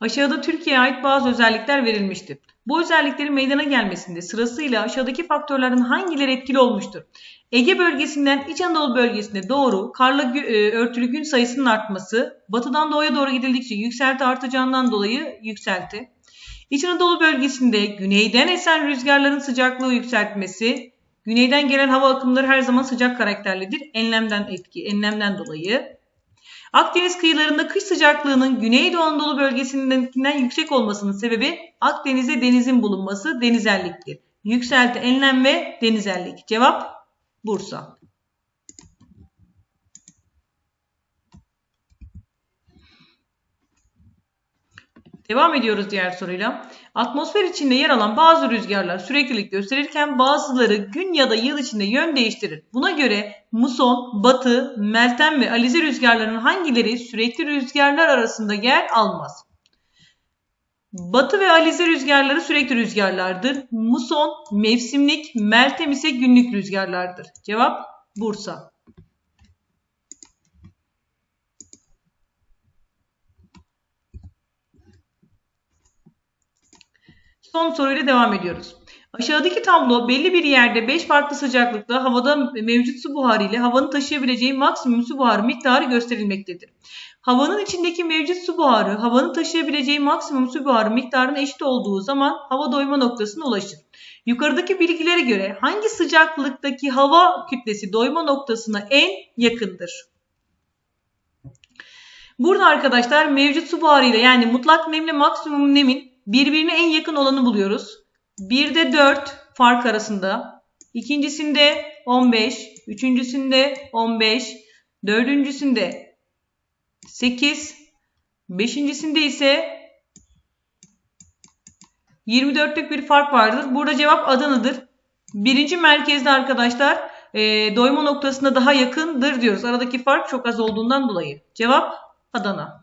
Aşağıda Türkiye'ye ait bazı özellikler verilmiştir. Bu özelliklerin meydana gelmesinde sırasıyla aşağıdaki faktörlerden hangileri etkili olmuştur? Ege bölgesinden İç Anadolu bölgesine doğru karla e, örtülü gün sayısının artması, batıdan doğuya doğru gidildikçe yükselti artacağından dolayı yükselti. İç Anadolu bölgesinde güneyden esen rüzgarların sıcaklığı yükseltmesi, güneyden gelen hava akımları her zaman sıcak karakterlidir. Enlemden etki, enlemden dolayı. Akdeniz kıyılarında kış sıcaklığının Güneydoğu Anadolu bölgesindekinden yüksek olmasının sebebi Akdeniz'de denizin bulunması denizelliktir. Yükselti, enlem ve denizellik. Cevap Bursa. Devam ediyoruz diğer soruyla. Atmosfer içinde yer alan bazı rüzgarlar süreklilik gösterirken bazıları gün ya da yıl içinde yön değiştirir. Buna göre muson, batı, meltem ve alize rüzgarlarının hangileri sürekli rüzgarlar arasında yer almaz? Batı ve alize rüzgarları sürekli rüzgarlardır. Muson mevsimlik, meltem ise günlük rüzgarlardır. Cevap Bursa. Son soruyla devam ediyoruz. Aşağıdaki tablo belli bir yerde 5 farklı sıcaklıkta havada mevcut su buharı ile havanın taşıyabileceği maksimum su buharı miktarı gösterilmektedir. Havanın içindeki mevcut su buharı havanın taşıyabileceği maksimum su buharı miktarına eşit olduğu zaman hava doyma noktasına ulaşır. Yukarıdaki bilgilere göre hangi sıcaklıktaki hava kütlesi doyma noktasına en yakındır? Burada arkadaşlar mevcut su buharı ile yani mutlak nemle maksimum nemin birbirine en yakın olanı buluyoruz. 1'de 4 fark arasında. İkincisinde 15. Üçüncüsünde 15. Dördüncüsünde 8. Beşincisinde ise 24'lük bir fark vardır. Burada cevap Adana'dır. Birinci merkezde arkadaşlar e, doyma noktasına daha yakındır diyoruz. Aradaki fark çok az olduğundan dolayı. Cevap Adana.